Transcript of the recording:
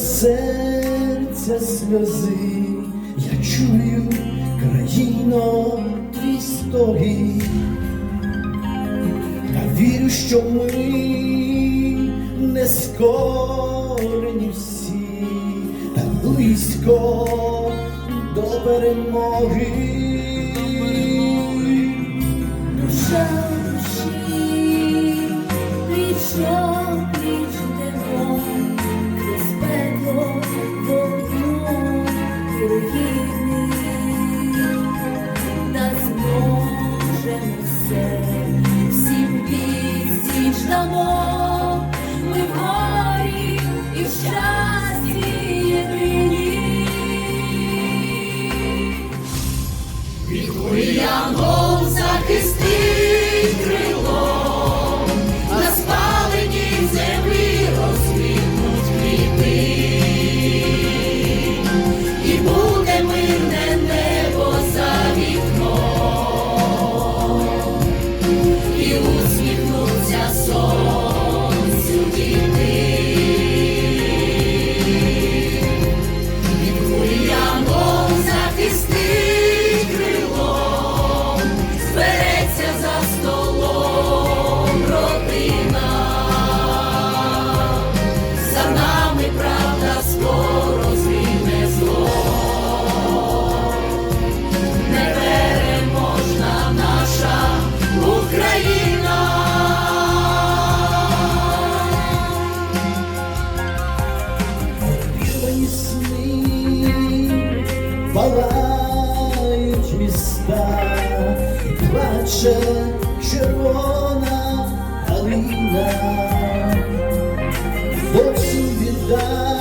серця сльози, я чую країно твій стогін. Я вірю, що ми не скорені всі, та близько до перемоги. Душа душі, пліч We are more. Міста, плаче червона галина, зовсім віддає